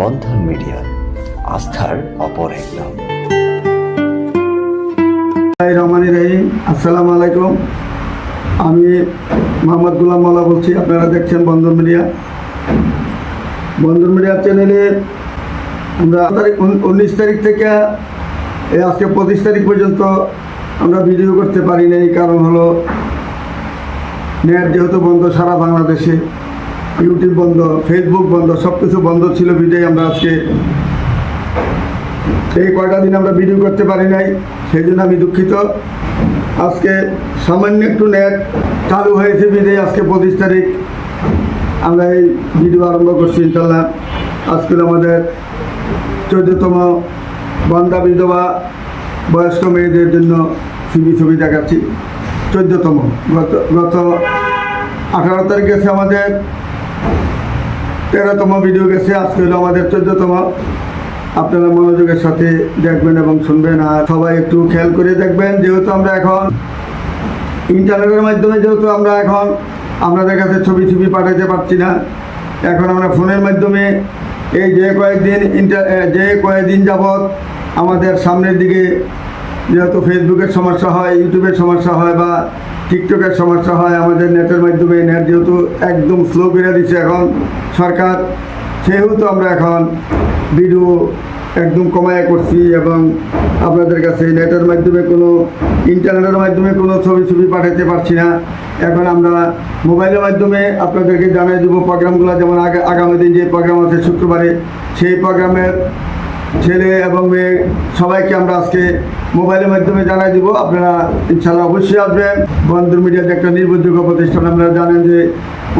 বন্ধন media, আস্থার অপর এক রহমানি রহিম, আসসালামু আলাইকুম। আমি মোহাম্মদ গুলাম মাল্লা বলছি, আপনারা দেখছেন বন্ধন মিডিয়া। বন্ধন মিডিয়া চ্যানেলে আমরা তারিখ উনিশ তারিখ থেকে, এই আজকে পঁচিশ তারিখ পর্যন্ত আমরা ভিডিও করতে পারি নাই। কারণ হলো, নেট যেহেতু বন্ধ সারা বাংলাদেশে ইউটিউব বন্ধ ফেসবুক বন্ধ সব কিছু বন্ধ ছিল বিদায় আমরা আজকে এই কয়টা দিন আমরা ভিডিও করতে পারি নাই সেই জন্য আমি দুঃখিত। আজকে সামান্য একটু নেট চালু হয়েছে বিদায় আজকে পঁচিশ তারিখ। আমরা এই ভিডিও আরম্ভ করছি ইনশাল্লাহ আজকে আমাদের চোদ্দতম বন্দা বিধবা বয়স্ক মেয়েদের জন্য ছবি ছবি দেখাচ্ছি, চোদ্দতম। গত গত আঠারো তারিখ গেছে আমাদের তেরোতম ভিডিও গেছে, আজকে হলো আমাদের চোদ্দতম। আপনারা মনোযোগের সাথে দেখবেন এবং শুনবেন, আর সবাই একটু খেয়াল করে দেখবেন, যেহেতু আমরা এখন ইন্টারনেটের মাধ্যমে, যেহেতু আমরা এখন আপনাদের কাছে ছবি ছবি পাঠাতে পারছি না, এখন আমরা ফোনের মাধ্যমে এই যে কয়েকদিন ইন্টার যে কয়েকদিন যাবৎ আমাদের সামনের দিকে যেহেতু ফেসবুকের সমস্যা হয় ইউটিউবের সমস্যা হয়, বা টিকটকের সমস্যা হয়, আমাদের নেটের মাধ্যমে নেট যেহেতু একদম স্লো করে দিচ্ছে এখন সরকার, সেহেতু আমরা এখন ভিডিও একদম কমায় করছি এবং আপনাদের কাছে নেটের মাধ্যমে কোনো, ইন্টারনেটের মাধ্যমে কোনো ছবি ছবি পাঠাতে পারছি না। এখন আমরা মোবাইলের মাধ্যমে আপনাদেরকে জানিয়ে দেবো প্রোগ্রামগুলো যেমন আগে, আগামী দিন যে প্রোগ্রাম আছে শুক্রবারে, সেই প্রোগ্রামের ছেলে এবং মেয়ে, সবাইকে আমরা আজকে মোবাইলের মাধ্যমে জানাই দিব। আপনারা ইনশাল্লাহ অবশ্যই আসবেন। বন্ধুর মিডিয়াতে একটা নির্ভরযোগ্য প্রতিষ্ঠান আপনারা জানেন যে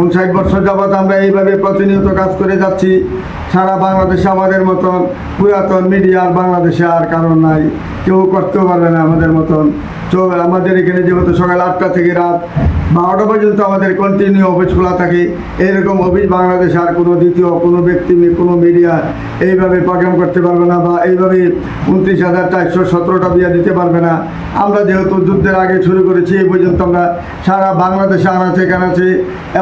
উনষাট বছর যাবৎ আমরা এইভাবে প্রতিনিয়ত কাজ করে যাচ্ছি। সারা বাংলাদেশে আমাদের মতন পুরাতন মিডিয়ার বাংলাদেশে আর কারণ নাই। কেউ করতেও পারবে না আমাদের মতন। তো আমাদের এখানে যেহেতু সকাল আটটা থেকে রাত বারোটা পর্যন্ত আমাদের কন্টিনিউ অফিস খোলা থাকে। এইরকম অফিস বাংলাদেশে আর কোনো দ্বিতীয়, কোনো ব্যক্তি, কোনো মিডিয়া এইভাবে প্রোগ্রাম করতে পারবে না বা এইভাবে উনত্রিশ হাজার চারশো সতেরোটা বিয়া দিতে পারবে না। আমরা যেহেতু যুদ্ধের আগে শুরু করেছি, এই পর্যন্ত আমরা সারা বাংলাদেশে আনাচে কানাচে,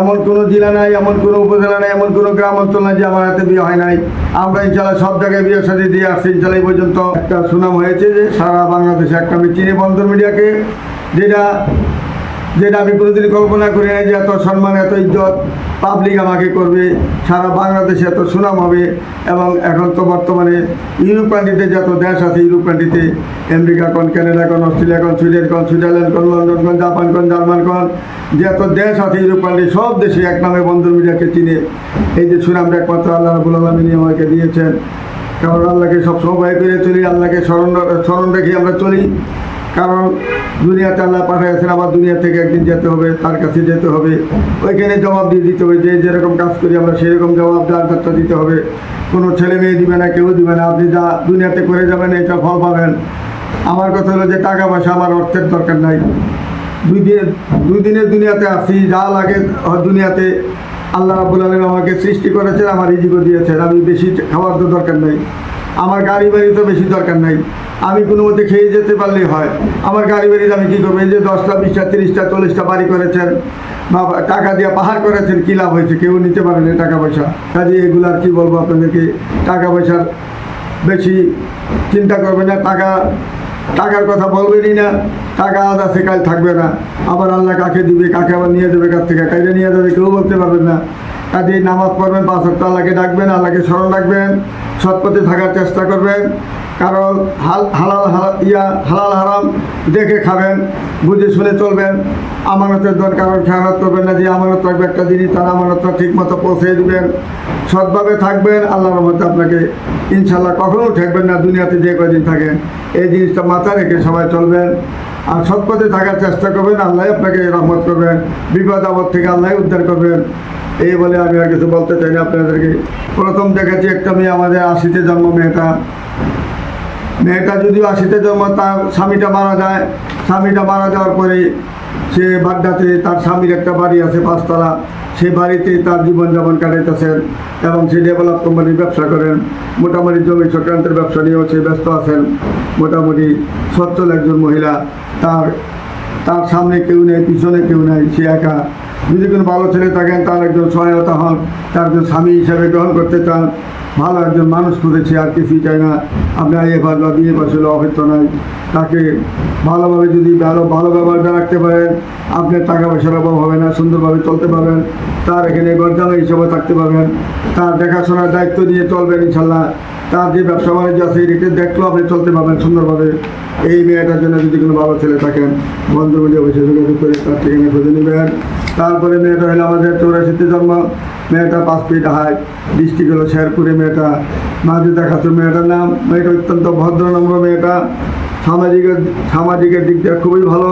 এমন কোনো জেলা নাই, এমন কোনো উপজেলা নাই, এমন কোনো গ্রাম অঞ্চল নাই যে আমার হাতে বিয়ে হয় নাই। আমরা ইনশাল্লাহ সব জায়গায় বিয়ে সাথে দিয়ে আসছি। ইনশাল্লাহ এই পর্যন্ত একটা সুনাম হয়েছে যে সারা বাংলাদেশে একটা আমি চিনি বন্দর মিডিয়াকে, যেটা যেটা আমি কোনোদিনই কল্পনা করি না যে এত সম্মান, এত ইজ্জত পাবলিক আমাকে করবে। সারা বাংলাদেশে এত সুনাম হবে এবং এখন তো বর্তমানে ইউরোপ কান্ট্রিতে যত দেশ আছে ইউরোপ কান্ট্রিতে আমেরিকা কোন, কানাডা কোন, অস্ট্রেলিয়া কোন, সুইডেন কোন, সুইজারল্যান্ড কোন, লন্ডন কোন, জাপান কোন, জার্মান কোন, যত দেশ আছে ইউরোপ কান্ট্রি সব দেশে এক নামে বন্ধু মিডিয়াকে চিনে। এই যে সুনামটা একমাত্র আল্লাহ রাবুল আলমিনী আমাকে দিয়েছেন। কারণ আল্লাহকে সবসময় ভয় করে চলি, আল্লাহকে স্মরণ স্মরণ রেখে আমরা চলি। কারণ দুনিয়াতে আল্লাহ পাঠিয়েছেন আবার দুনিয়া থেকে একদিন যেতে হবে, তার কাছে যেতে হবে। ওইখানে জবাব দিয়ে দিতে হবে যে যেরকম কাজ করি, আমরা সেরকম জবাব যাত্রা দিতে হবে। কোনো ছেলে মেয়ে দিবে না, কেউ দিবে না। আপনি যা দুনিয়াতে করে যাবেন, এটা ফল পাবেন। আমার কথা হলো যে, টাকা পয়সা আমার অর্থের দরকার নাই। দুই দিনের দুই দিনের দুনিয়াতে আসি যা লাগে দুনিয়াতে আল্লাহ রাবুল আলম আমাকে সৃষ্টি করেছেন, আমার রিজিকও দিয়েছেন। আমি বেশি খাওয়ার তো দরকার নেই। আমার গাড়ি বাড়ি তো বেশি দরকার নাই। আমি কোনো মতে খেয়ে যেতে পারলেই হয়। আমার গাড়ি বাড়িতে আমি কী করব? এই যে দশটা, বিশটা, তিরিশটা, চল্লিশটা বাড়ি করেছেন, বা টাকা দিয়ে পাহাড় করেছেন, কী লাভ হয়েছে? কেউ নিতে পারেন টাকা পয়সা। কাজে এগুলো আর কী বলব আপনাদেরকে? টাকা পয়সার বেশি চিন্তা করবে না, টাকা, টাকার কথা বলবেনই না, টাকা আজ আছে, কাল থাকবে না। আবার আল্লাহ কাকে দিবে, কাকে আবার নিয়ে যাবে, কার থেকে কাইরে নিয়ে যাবে, কেউ বলতে পারবেন না। কাজে নামাজ পড়বেন, পাঁচ সপ্তাহ আল্লাহকে ডাকবেন, আল্লাহকে স্মরণ রাখবেন সৎ পথে থাকার চেষ্টা করবেন। কারণ হাল হালাল ইয়া হালাল হারাম দেখে খাবেন, বুঝে শুনে চলবেন, আমানতের দর কারণ খেয়ালত করবেন না যে আমানত রাখবে একটা জিনিস তার আমানতটা ঠিক মতো পৌঁছে দেবেন। সৎভাবে থাকবেন, আল্লাহর মধ্যে আপনাকে ইনশাল্লাহ কখনো ঠেকবেন না, দুনিয়াতে যে কদিন থাকেন, এই জিনিসটা মাথায় রেখে সবাই চলবেন। আর সৎ পথে থাকার চেষ্টা করবেন, আল্লাহ আপনাকে রহমত করবেন, বিপদ আপদ থেকে আল্লাহ উদ্ধার করবেন। এই বলে আমি আর কিছু বলতে চাই না আপনাদেরকে। প্রথম দেখেছি একটা মেয়ে আমাদের আশিতে জন্ম, মেয়েটা মেয়েটা যদিও আশিতে জন্ম, তার স্বামীটা মারা যায়। স্বামীটা মারা যাওয়ার পরে সে বাড্ডাতে তার স্বামীর একটা বাড়ি আছে পাঁচতলা। সেই বাড়িতেই তার জীবনযাপন কাটাইতেছেন এবং সে ডেভেলপ কোম্পানির ব্যবসা করেন। মোটামুটি জমি সংক্রান্তের ব্যবসা নিয়েও সে ব্যস্ত আছেন। মোটামুটি সচ্ছল একজন মহিলা। তার তার সামনে কেউ নেই, পিছনে কেউ নেই, সে একা। যদি কোনো ভালো ছেলে থাকেন, তার একজন সহায়তা হন, তার একজন স্বামী হিসাবে গ্রহণ করতে চান ভালো একজন মানুষ করেছে আর কিছুই চাই না। আপনার এ পাশ বা বিয়ে পাশ হলে নাই। তাকে ভালোভাবে যদি ভালো ভালো ব্যবহারটা রাখতে পারেন, আপনার টাকা পয়সার অভাব হবে না, সুন্দরভাবে চলতে পারবেন। তার এখানে গরজামে হিসাবে থাকতে পারবেন। তার দেখাশোনার দায়িত্ব নিয়ে চলবেন ইনশাল্লাহ তার যে ব্যবসা বাণিজ্য আছে, এটাকে দেখলেও আপনি চলতে পারবেন সুন্দরভাবে। এই মেয়েটার জন্য যদি কোনো ভালো ছেলে থাকেন বন্ধু মিলে বসে যোগাযোগ করে তার ঠিকানা খুঁজে নেবেন। তারপরে মেয়েটা হলো আমাদের চৌরাশিতে জন্ম। মেয়েটা পাঁচ ফিট হাইট ডিস্ট্রিক্ট হলো শেরপুরে মেয়েটা। মাঝে দেখাচ্ছে মেয়েটার নাম। মেয়েটা অত্যন্ত ভদ্র নম্র মেয়েটা। সামাজিকের সামাজিকের দিয়ে খুবই ভালো।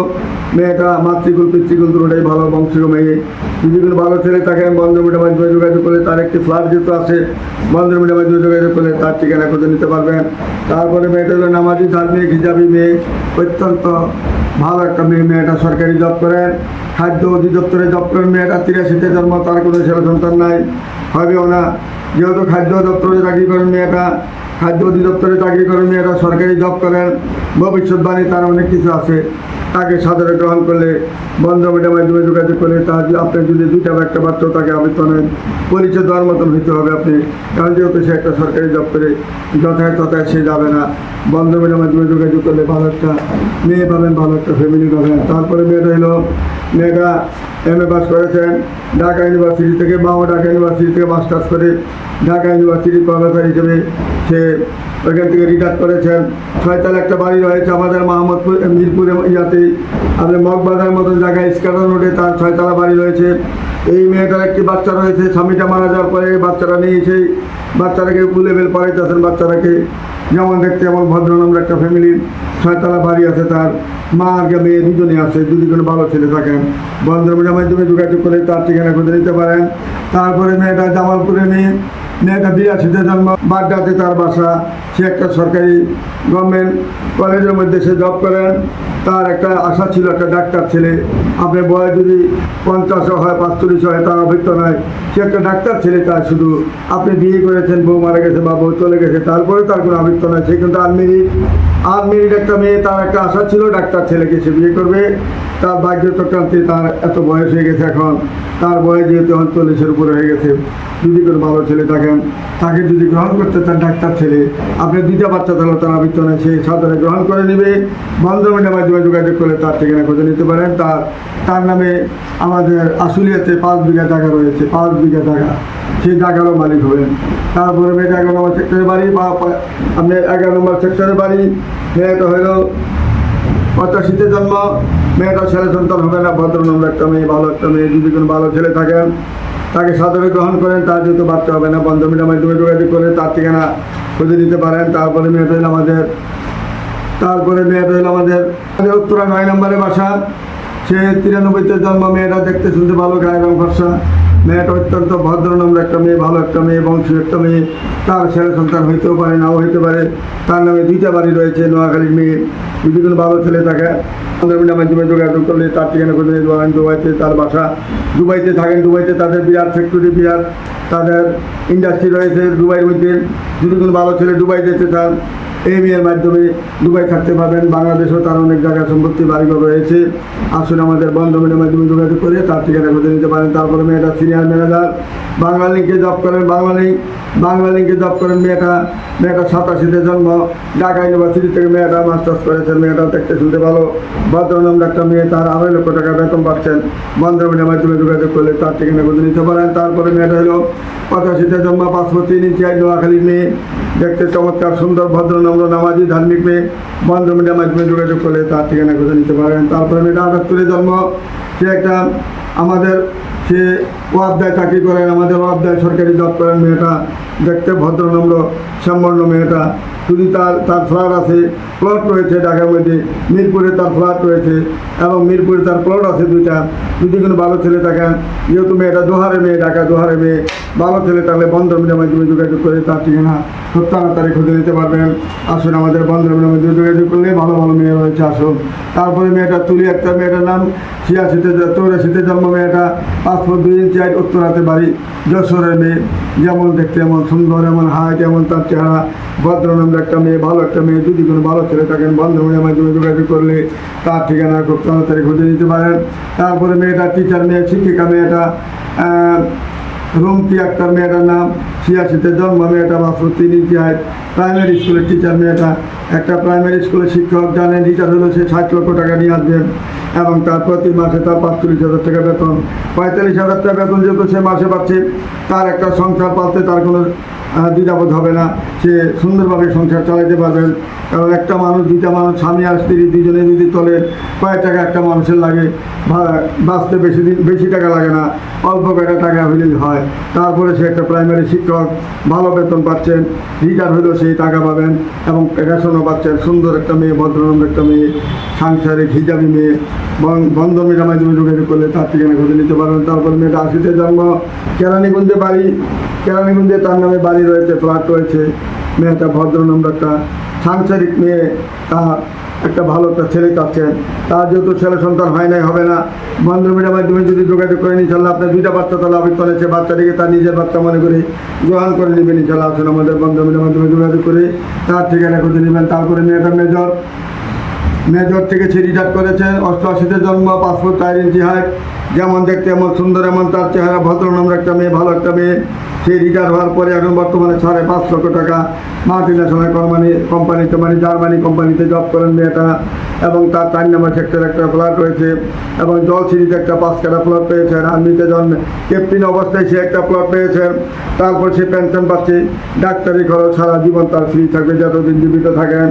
মেয়েটা মাতৃকুল, পিতৃকুল দুটোটাই ভালো, বংশীয় মেয়ে। যদি কোনো ভালো ছেলে থাকে বন্ধুমিটার মাধ্যমে যোগাযোগ করলে তার একটি ফ্ল্যাট যেহেতু আছে বন্ধুমিটার মাধ্যমে যোগাযোগ করলে তার ঠিকানা খুঁজে নিতে পারবেন। তারপরে মেয়েটা হলো নামাজি, ধার্মিক, হিজাবি মেয়ে। অত্যন্ত ভালো একটা মেয়ে, মেয়েটা সরকারি জব করেন। খাদ্য অধিদপ্তরে জব করেন। মেয়েটা তিরাশিতে জন্ম, তার কোনো ছেলে সন্তান নাই। হবেও না। যেহেতু খাদ্য দপ্তরে চাকরি করেন মেয়েটা খাদ্য অধিদপ্তরে চাকরি করেন মেয়েরা সরকারি জব করেন। ভবিষ্যৎবাণী তার অনেক কিছু আছে। তাকে সাদরে গ্রহণ করলে, বন্ধ মিডিয়ার মাধ্যমে যোগাযোগ করলে তার আপনি যদি দুইটা বা একটা বাচ্চাও তাকে আবেদনের পরিচয় দেওয়ার মতন হইতে হবে আপনি। কারণ যেহেতু সে একটা সরকারি জব করে যথায় তথায় সে যাবে না। বন্ধ মিডিয়ার মাধ্যমে যোগাযোগ করলে ভালো একটা মেয়ে পাবেন, ভালো একটা ফ্যামিলি পাবেন। তারপরে মেয়েটা হলো, মেয়েটা এম এ পাস করেছেন ঢাকা ইউনিভার্সিটি থেকে, বাবা ঢাকা ইউনিভার্সিটি থেকে মাস্টার্স করে ঢাকা ইউনিভার্সিটির প্রফেসর হিসেবে সে ওইখান থেকে রিটায়ার করেছেন। ছয়তলা একটা বাড়ি রয়েছে আমাদের মাহমুদপুর মিরপুরে ইয়াতে। আমাদের মগবাজার মতো জায়গায় স্কাটার রোডে তার ছয়তলা বাড়ি রয়েছে। এই মেয়েটার একটি বাচ্চা রয়েছে, স্বামীটা মারা যাওয়ার পরে বাচ্চারা নিয়ে সেই বাচ্চাটাকে লেভেল পড়াইতেছেন বাচ্চাটাকে। যেমন দেখতে এবং ভদ্র নামের একটা ফ্যামিলির ছয়তলা বাড়ি আছে তার, মা আর মেয়ে, দুজনে আছে যদি কোনো ভালো ছেলে থাকেন বন্ধুমিটার মাধ্যমে যোগাযোগ করে তার ঠিকানা খুঁজে নিতে পারেন। তারপরে মেয়েটা জামালপুরে মেয়ে মেয়েটা বিরাশিতে জন্ম বাড্ডাতে তার বাসা। সে একটা সরকারি গভর্নমেন্ট কলেজের মধ্যে সে জব করেন। তার একটা আশা ছিল, একটা ডাক্তার ছেলে। আপনি বয়স যদি পঞ্চাশও হয়, পাঁচচল্লিশ হয়, তার অভিজ্ঞতা নয়। সে একটা ডাক্তার ছেলে, তার শুধু আপনি বিয়ে করেছেন, বউ মারা গেছে বা বউ চলে গেছে তারপরে তার কোনো অভিজ্ঞতা নয়। সে কিন্তু আনমেরিড আনমেরিড একটা মেয়ে, তার একটা আশা ছিল, ডাক্তার ছেলেকে সে বিয়ে করবে। তার ভাগ্য চক্রান্তে তার এত বয়স হয়ে গেছে এখন। তার বয়স যেহেতু চল্লিশের উপরে হয়ে গেছে। যদি কোনো ভালো ছেলে থাকেন তাকে যদি গ্রহণ করতে চান ডাক্তার ছেলে, আপনি দুইটা বাচ্চা তাহলে তার নেই সেই সাধারণে গ্রহণ করে নেবে। বন্ধমিনের মাধ্যমে যোগাযোগ করলে তার ঠিকানা খুঁজে নিতে পারেন। তার তার নামে আমাদের আশুলিয়াতে পাঁচ বিঘা জায়গা রয়েছে, পাঁচ বিঘা জায়গা। সেই জায়গারও মালিক হবেন। তারপরে মেয়েটা এগারো নম্বর সেক্টরের বাড়ি, বা আপনি এগারো নম্বর সেক্টরের বাড়ি মেয়েটা হলো পঁচাশিতে জন্ম মেয়েটা ছেলে সন্তান হবে না, ভদ্র নম্বর একটা মেয়ে, ভালো একটা মেয়ে, যদি কোনো ভালো ছেলে থাকেন তাকে সাদরে গ্রহণ করেন, তার যেহেতু বাচ্চা হবে না, বন্ধ মিডিয়ার মাধ্যমে যোগাযোগ করে তার ঠিকানা খুঁজে দিতে পারেন। তারপরে মেয়েটা হইল আমাদের, তারপরে মেয়েটা হইল আমাদের উত্তরা নয় নম্বরে বাসা। সে তিরানব্বইতে জন্ম মেয়েটা দেখতে শুনতে ভালো, গায়ের রং মেয়েটা অত্যন্ত ভদ্র, নম্র একটা মেয়ে, ভালো একটা মেয়ে বংশীয় একটা মেয়ে। তার ছেলে সন্তান হইতেও পারে, নাও হইতে পারে। তার নামে দুইটা বাড়ি রয়েছে, নোয়াখালীর মেয়ে। যদি কোনো ভালো ছেলে থাকে। মাধ্যমে যোগাযোগ করলে তার ঠিকানা পারেন। দুবাইতে তার বাসা। দুবাইতে থাকেন, দুবাইতে তাদের বিরাট ফ্যাক্টরি বিরাট। তাদের ইন্ডাস্ট্রি রয়েছে দুবাইয়ের মধ্যে। যদি কোনো ভালো ছেলে দুবাই যেতে চান এই মেয়ের মাধ্যমে দুবাই থাকতে পারবেন। বাংলাদেশেও তার অনেক জায়গা সম্পত্তি বাড়িঘর রয়েছে। আসুন আমাদের বন্ধমের মাধ্যমে যোগাযোগ করে তার ঠিকানা খুঁজে নিতে পারেন। তারপরে মেয়েটা সিনিয়র ম্যানেজার। বাংলা লিঙ্কে জব করেন বাংলা লিঙ্ক বাংলা লিঙ্কে জব করেন মেয়েটা। মেয়েটা সাতাশিতে জন্ম। ঢাকা ইউনিভার্সিটি থেকে মেয়েটা মাস্টার্স করেছেন। মেয়েটা দেখতে শুনতে ভালো। ভদ্রনাম একটা মেয়ে, তার আড়াই লক্ষ টাকা বেতন পাচ্ছেন। বন্ধমের মাধ্যমে যোগাযোগ করলে তার ঠিকানা খুঁজে নিতে পারেন। তারপরে মেয়েটা হলো পঁচাশিতে জন্ম পাঁচশো তিন ইঞ্চি এক নোয়াখালীর মেয়ে। দেখতে চমৎকার, সুন্দর ভদ্র নম্র নামাজি, ধার্মিক মেয়ে বন্ধ মিডিয়ার মাধ্যমে যোগাযোগ করলে তার ঠিকানা খুঁজে নিতে পারেন। তারপরে মেয়েটা আটাত্তরে জন্ম সে একটা আমাদের সে ওয়াবদায় চাকরি করেন, আমাদের ওয়াবদায় সরকারি জব করেন মেয়েটা, দেখতে ভদ্র নম্র সম্বর্ণ মেয়েটা। যদি তার তার ফ্ল্যাট আছে প্লট রয়েছে ঢাকার মধ্যে, মিরপুরে তার ফ্ল্যাট রয়েছে এবং মিরপুরে তার প্লট আছে দুইটা, যদি কোনো ভালো ছেলে থাকেন যেহেতু মেয়েটা দোহারে মেয়ে ঢাকা দোহারে মেয়ে, ভালো ছেলে তাহলে বন্ধ মিডিয়ার মাধ্যমে যোগাযোগ করে তার ঠিকানা খুব তাড়াতাড়ি খুঁজে নিতে পারবেন। আসুন আমাদের বন্ধ মিডিয়ার মাধ্যমে যোগাযোগ করলে ভালো ভালো মেয়ে রয়েছে, আসুন। তারপরে মেয়েটা তুলি একটা, মেয়েটার নাম ছিয়াশিতে চৌরাশিতে জন্ম, মেয়েটা ফুট দুই ইঞ্চি হাইট উত্তরাতে বাড়ি, যশোরের মেয়ে। যেমন দেখতে এমন সুন্দর, এমন হাইট, এমন তার চেহারা ভদ্রনন্দ একটা মেয়ে, ভালো একটা মেয়ে, যদি কোনো ভালো ছেলে থাকেন বন্ধ মিডিয়ার মাধ্যমে যোগাযোগ করলে তার ঠিকানা খুব তাড়াতাড়ি খুঁজে নিতে পারেন। তারপরে মেয়েটা টিচার মেয়ে, শিক্ষিকা মেয়েটা রুমকি আক্তার মেয়েটার নাম ছিয়াশিতে জন্ম মেয়েটা বাসু তিন হাইট প্রাইমারি স্কুলের টিচার মেয়েটা। একটা প্রাইমারি স্কুলের শিক্ষক, জানেন রিটার হলো সে ষাট লক্ষ টাকা নিয়ে আসবেন এবং তার প্রতি মাসে তার পাঁচচল্লিশ হাজার টাকা বেতন, পঁয়তাল্লিশ হাজার টাকা বেতন যেহেতু সে মাসে পাচ্ছে, তার একটা সংসার পালতে তার কোনো দ্বিধাবোধ হবে না, সে সুন্দরভাবে সংসার চালাতে পারবেন। কারণ একটা মানুষ, দুইটা মানুষ, স্বামী আর স্ত্রী দুজনে যদি চলে, কয়েক টাকা একটা মানুষের লাগে বাঁচতে বেশি দিন, বেশি টাকা লাগে না, অল্প কয়েকটা টাকা হলেই হয়। তারপরে সে একটা প্রাইমারি শিক্ষক, ভালো বেতন পাচ্ছেন রিটার হলেও সেই টাকা পাবেন, এবং রেশনও পাচ্ছেন, সুন্দর একটা মেয়ে ভদ্রনম্র একটা মেয়ে, সাংসারিক হিজাবি মেয়ে বন- বন্ধন মেয়ের মাধ্যমে যোগাযোগ করলে তার ঠিকানা খুঁজে নিতে পারবেন তারপর মেয়েটা আশিতে জন্ম, কেরানীগঞ্জে বাড়ি, কেরানীগঞ্জে তার নামে বাড়ি রয়েছে ফ্ল্যাট রয়েছে। মেয়েটা ভদ্রনম্র একটা সাংসারিক মেয়ে, তার একটা ভালো একটা ছেলে চাচ্ছেন তার যেহেতু ছেলে সন্তান হয় নাই, হবে না। বন্ধু বন্ধুমিটার মাধ্যমে যদি যোগাযোগ করেন ইনশাল্লাহ আপনার দুইটা বাচ্চা তাহলে আবেদন আছে বাচ্চাটিকে তার নিজের বাচ্চা মনে করে গ্রহণ করে নেবেন, ইনশাল্লাহ। আসুন আমাদের বন্ধু বন্ধুমিটার মাধ্যমে যোগাযোগ করে তার ঠিকানা খুঁজে নেবেন। তারপরে মেয়েটা মেজর মেজর থেকে সে রিটায়ার করেছেন অষ্টআশিতে জন্ম পাঁচ ফুট চার ইঞ্চি হাইট যেমন দেখতে এমন সুন্দর, এমন তার চেহারা, ভদ্র নাম একটা মেয়ে, ভালো একটা মেয়ে। সে রিটায়ার হওয়ার পরে এখন বর্তমানে সাড়ে পাঁচ লক্ষ টাকা। মাল্টি ন্যাশনাল কোম্পানি কোম্পানিতে মানে জার্মানি কোম্পানিতে জব করেন মেয়েটা এবং তার চার নম্বর সেক্টর একটা ফ্ল্যাট রয়েছে এবং জল সিরিজে একটা পাঁচ কাটা প্লট পেয়েছেন আর্মিতে জন্মে। ক্যাপ্টেন অবস্থায় সে একটা প্লট পেয়েছেন তারপর সে পেনশন পাচ্ছে। ডাক্তারি খরচ সারা জীবন তার ফ্রি থাকবে, যতদিন জীবিত থাকেন।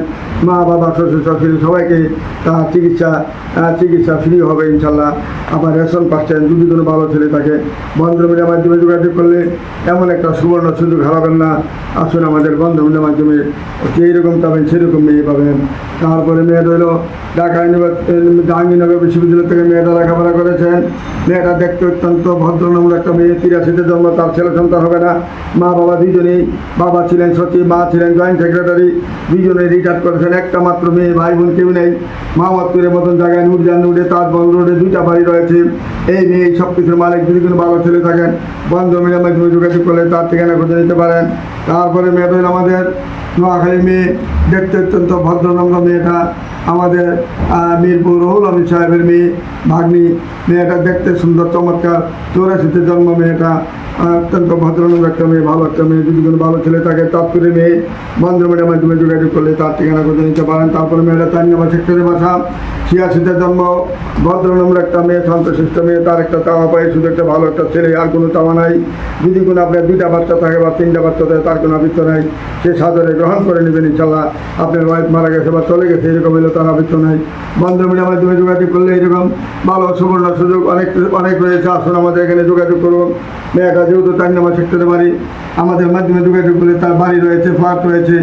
মা, বাবা, শ্বশুর, শাশুড়ি সবাইকে তার চিকিৎসা চিকিৎসা ফ্রি হবে ইনশাল্লাহ। আবার রেশন পাচ্ছেন, যদি কোনো ভালো ছেলে থাকে। বন্ধুমিলের মাধ্যমে যোগাযোগ করলে এমন একটা সুবর্ণ সুযোগ হারাবেন না। আসুন আমাদের বন্ধুমিলের মাধ্যমে যেরকম পাবেন সেরকম মেয়ে পাবেন। তারপরে মেয়ে রইল ঢাকা ইউনিভার্সিটি জাহাঙ্গীরনগর বিশ্ববিদ্যালয় থেকে মেয়েটা লেখাপড়া করেছেন। মেয়েটা দেখতে অত্যন্ত ভদ্রনম্র একটা মেয়ে। তিরাশিতে জন্ম, তার ছেলে সন্তান হবে না। মা বাবা দুজনেই বাবা ছিলেন সচিব, মা ছিলেন জয়েন্ট সেক্রেটারি দুজনেই রিটায়ার করেছেন। একটা মাত্র মেয়ে, ভাই বোন কেউ নেই। মাহমদপুরের মতন জায়গায় নুরজান রোডে তাজ বন্ধ রোডে দুইটা বাড়ি রয়েছে। এই মেয়ে সব কিছুর মালিক। যদি কোনো ভালো ছেলে থাকেন বন্ধ মাধ্যমে যোগাযোগ করলে তার ঠিকানা খুঁজে নিতে পারেন। তারপরে মেয়ে রইল আমাদের নোয়াখালী মেয়ে দেখতে অত্যন্ত ভদ্রনম্র মেয়েটা, আমাদের মিরপুর রহুল আমি সাহেবের মেয়ে, ভাগ্নি। মেয়েটা দেখতে সুন্দর, চমৎকার, চৌরাশিতে জন্ম মেয়েটা। অত্যন্ত ভদ্রনম্র একটা মেয়ে, ভালো একটা মেয়ে যদি কোনো ভালো ছেলে থাকে তাৎপরে মেয়ে বন্ধুমের মাধ্যমে যোগাযোগ করলে তার ঠিকানা খুঁজে নিতে পারেন। তারপরে মেয়েটা চার নম্বর সেক্টরে বাসা ছিয়াশিতে জন্ম ভদ্রনম্র একটা মেয়ে শান্তশিষ্ট মেয়ে, তার একটা চাওয়া পায় শুধু একটা ভালো একটা ছেলে, আর কোনো চাওয়া নাই। যদি কোনো আপনার দুইটা বাচ্চা থাকে বা তিনটা বাচ্চা থাকে, তার কোনো আবৃত্ত নাই। সে সাদরে গ্রহণ করে নেবেন ইনশাল্লাহ আপনার ওয়াইফ মারা গেছে বা চলে গেছে, এরকম হলে তার আবৃত্ত নাই। বন্ধু মিডিয়ার মাধ্যমে যোগাযোগ করলে এরকম ভালো সুবর্ণ সুযোগ অনেক অনেক রয়েছে। আসুন আমাদের এখানে যোগাযোগ করুন। মেয়েটা যেহেতু টাঙ্গামা সেক্টরে বাড়ি আমাদের মাধ্যমে যোগাযোগ করলে তার বাড়ি রয়েছে, ফ্ল্যাট রয়েছে,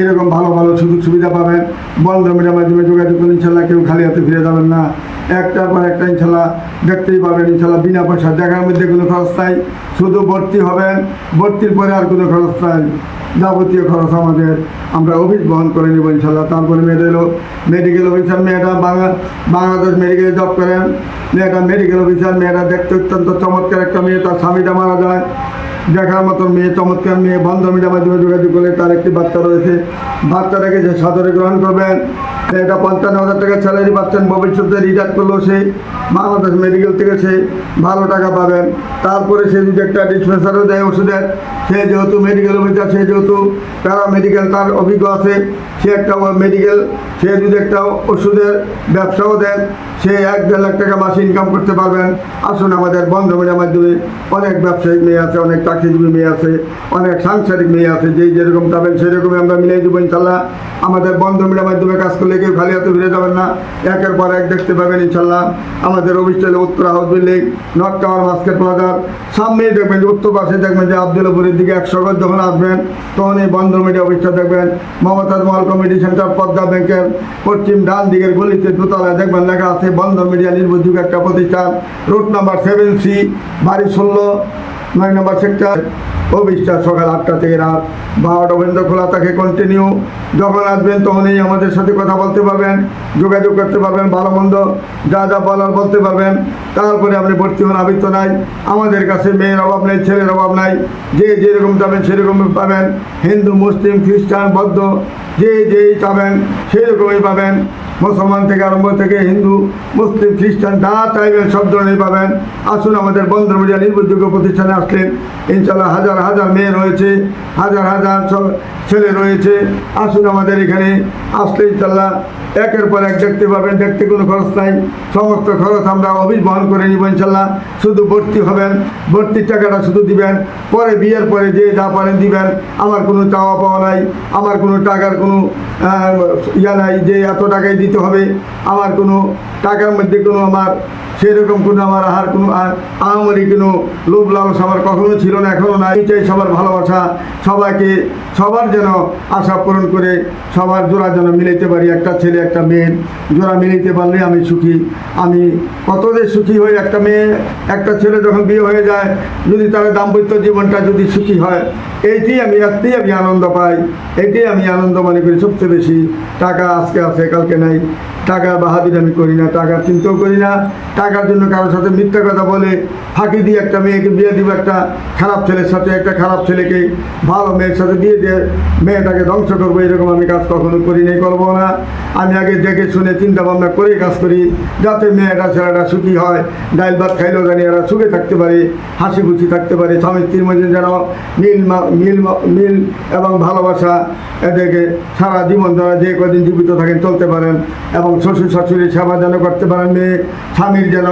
এরকম ভালো ভালো সুযোগ সুবিধা পাবেন। বন্ধ মিডিয়ার মাধ্যমে যোগাযোগ করলে ইনশাল্লাহ কেউ খালি হাতে ফিরে যাবেন না। একটার পর একটা ইনশাল্লাহ দেখতেই পাবেন ইনশাল্লাহ বিনা পয়সা জায়গার মধ্যে কোনো খরচ নাই। শুধু ভর্তি হবেন, ভর্তির পরে আর কোনো খরচ নাই। যাবতীয় খরচ আমাদের আমরা অফিস বহন করে নেব ইনশাল্লাহ। তারপরে মেয়েদের মেডিকেল অফিসার মেয়েটা বাংলা, বাংলাদেশ মেডিকেলে জব করেন। মেয়েটা মেডিকেল অফিসার মেয়েটা দেখতে অত্যন্ত চমৎকার একটা মেয়ে, তার স্বামীটা মারা যায়। দেখার মতন মেয়ে, চমৎকার মেয়ে, বন্ধ মিডিয়ার মাধ্যমে যোগাযোগ করলে তার একটি বাচ্চা রয়েছে। বাচ্চাটাকে যে সাদরে গ্রহণ করবেন এটা পঞ্চান্ন হাজার টাকা স্যালারি পাচ্ছেন, ভবিষ্যতে রিটায়ার করলেও সে বাংলাদেশ মেডিকেল থেকে সে ভালো টাকা পাবেন। তারপরে সে যদি একটা ডিসপেন্সারও দেয় ওষুধের সে যেহেতু মেডিকেল অফিসার সে যেহেতু প্যারা মেডিকেল তার অভিজ্ঞ আছে, সে একটা মেডিকেল সে যদি একটা ওষুধের ব্যবসাও দেন, সে এক দেড় লাখ টাকা মাসে ইনকাম করতে পারবেন। আসুন আমাদের বন্ধ মিডিয়ার মাধ্যমে অনেক ব্যবসায়িক মেয়ে আছে, অনেক চাকরিজীবী মেয়ে আছে, অনেক সাংসারিক মেয়ে আছে, যেই যেরকম পাবেন সেরকমই আমরা মিলিয়ে দেবো ইনশাল্লাহ। আমাদের বন্ধ মিডিয়ার মাধ্যমে কাজ করলে কেউ খালি হাতে ফিরে যাবেন না। একের পর এক দেখতে পাবেন ইনশাল্লাহ। আমাদের অফিসটালে উত্তর house building north tower Muscat প্লাজার সামনেই দেখবেন যে, উত্তর পাশে দেখবেন যে আবদুল্লাপুরের দিকে একশো গজ যখন আসবেন তখন এই বন্ধ মিডিয়া অফিসটা দেখবেন। মমতাজ মহল কমিটি সেন্টার পদ্মা ব্যাংকের পশ্চিম ডান দিকের গলিতে দোতলায় দেখবেন লেখা আছে বন্ধ মিডিয়া নির্ভরযোগ্য একটা প্রতিষ্ঠান। রুট নাম্বার সেভেন সি বাড়ি ষোলো নয় নম্বর সেক্টর অফিসটা সকাল আটটা থেকে রাত বারোটা পর্যন্ত খোলা থাকে কন্টিনিউ যখন আসবেন তখনই আমাদের সাথে কথা বলতে পারবেন, যোগাযোগ করতে পারবেন, ভালো মন্দ যা যা বলার বলতে পারবেন। তারপরে আপনি ভর্তি হন, আবৃত্ত নাই। আমাদের কাছে মেয়ের অভাব নেই, ছেলের অভাব নাই। যে যেরকম চাবেন সেরকম পাবেন। হিন্দু, মুসলিম, খ্রিস্টান, বৌদ্ধ, যে যেই চাবেন সেই রকমই পাবেন। মুসলমান থেকে আরম্ভ থেকে হিন্দু, মুসলিম, খ্রিস্টান, যা চাইবেন সব ধরনের পাবেন। আসুন আমাদের বন্ধ মিডিয়া নির্ভরযোগ্য প্রতিষ্ঠানে আসলেন। ইনশাল্লাহ হাজার হাজার মেয়ে রয়েছে, হাজার হাজার ছেলে রয়েছে, আসুন আমাদের এখানে। আসলে ইনশাল্লাহ একের পর এক দেখতে পাবেন, দেখতে কোনো খরচ নাই। সমস্ত খরচ আমরা অফিস বহন করে নিব ইনশাল্লাহ। শুধু ভর্তি হবেন, ভর্তির টাকাটা শুধু দিবেন। পরে বিয়ের পরে যে যা পারেন দিবেন। আমার কোনো চাওয়া পাওয়া নাই, আমার কোনো টাকার কোনো ইয়া নাই যে এত টাকাই দিতে হবে। আমার কোনো টাকার মধ্যে কোনো আমার সেরকম কোনো আমার আহার কোনো আহামরি কোনো লোভ লালস আমার কখনো ছিল না এখনও নাই। চাই সবার ভালোবাসা সবাইকে, সবার যেন আশা পূরণ করে সবার জোড়া যেন মিলাইতে পারি, একটা ছেলে, একটা মেয়ে। জোড়া মিলাইতে পারলে আমি সুখী। আমি কত যে সুখী হই একটা মেয়ে, একটা ছেলে যখন বিয়ে হয়ে যায়, যদি তার দাম্পত্য জীবনটা যদি সুখী হয়, এইটি আমি এতেই আমি আনন্দ পাই এটাই আমি আনন্দ মনে করি সবচেয়ে বেশি। টাকা আজকে আছে, কালকে নাই। টাকা বাহাদুর আমি করি না টাকার চিন্তাও করি না। টাকার জন্য কারোর সাথে মিথ্যা কথা বলে ফাঁকি দিয়ে একটা মেয়েকে বিয়ে দিব, একটা খারাপ ছেলের সাথে, একটা খারাপ ছেলেকে ভালো মেয়ের সাথে বিয়ে দিয়ে মেয়েটাকে ধ্বংস করব, এরকম আমি কাজ কখনো করি নাই, করব না। আমি আগে দেখে শুনে চিন্তা ভাবনা করে কাজ করি, যাতে মেয়েটা, ছেলেটা সুখী হয়। ডাইল ভাত খাইলেও জানি এরা সুখে থাকতে পারে, হাসি খুশি থাকতে পারে। স্বামী স্ত্রীর মধ্যে যেন মিল মিল মিল এবং ভালোবাসা এদেরকে সারা জীবন যারা যে কদিন জীবিত থাকেন চলতে পারেন এবং শ্বশুর শাশুড়ির সেবা যেন করতে পারেন, মেয়ে স্বামীর যেন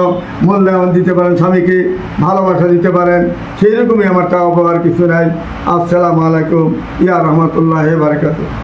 মূল্যায়ন দিতে পারেন, স্বামীকে ভালোবাসা দিতে পারেন সেই রকমই আমার টাকা অপবার কিছু নাই। আসসালামু আলাইকুম। ইয়া রহমতুল্লাহ বারকাতুহ।